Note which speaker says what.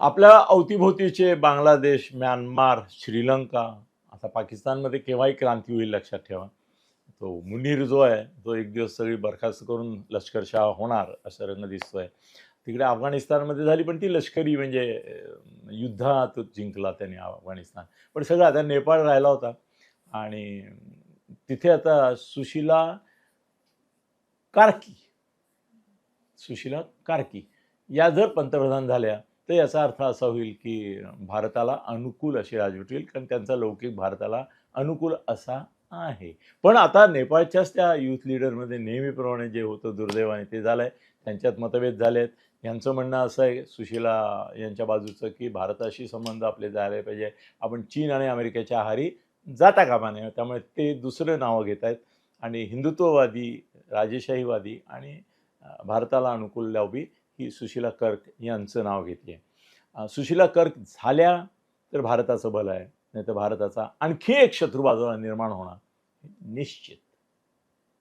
Speaker 1: आपल्या अवतीभोवतीचे बांगलादेश म्यानमार श्रीलंका आता पाकिस्तानमध्ये केव्हाही क्रांती होईल लक्षात ठेवा. तो मुनीर जो आहे तो एक दिवस सगळी बरखास्त करून लष्करशाह होणार असं रंग दिसतोय. तिकडे अफगाणिस्तानमध्ये झाली पण ती लष्करी म्हणजे युद्धात जिंकला त्याने अफगाणिस्तान. पण सगळं आता नेपाळ राहिला होता आणि तिथे आता सुशिला कार्की सुशिला कार्की या जर पंतप्रधान झाल्या तर याचा अर्थ असा होईल की भारताला अनुकूल अशी राजवट येईल कारण त्यांचा लौकिक भारताला अनुकूल असा आहे. पण आता नेपाळच्याच त्या युथ लीडरमध्ये नेहमीप्रमाणे जे होतं दुर्दैवाने ते झालं आहे त्यांच्यात मतभेद झाले आहेत यांचं म्हणणं असं आहे सुशीला यांच्या बाजूचं की भारताशी संबंध आपले जायला पाहिजे. आपण चीन आणि अमेरिकेच्या आहारी जाता कामा नये. त्यामुळे ते दुसरं नावं घेत आहेत. आणि हिंदुत्ववादी राजेशाहीवादी आणि भारताला अनुकूल लावबी ही सुशिला कर्क यांचं नाव घेतली आहे. सुशिला कर्क झाल्या तर भारताचं भलं आहे नाही तर भारताचा आणखी एक शत्रू बाजूला निर्माण होणार हे निश्चित.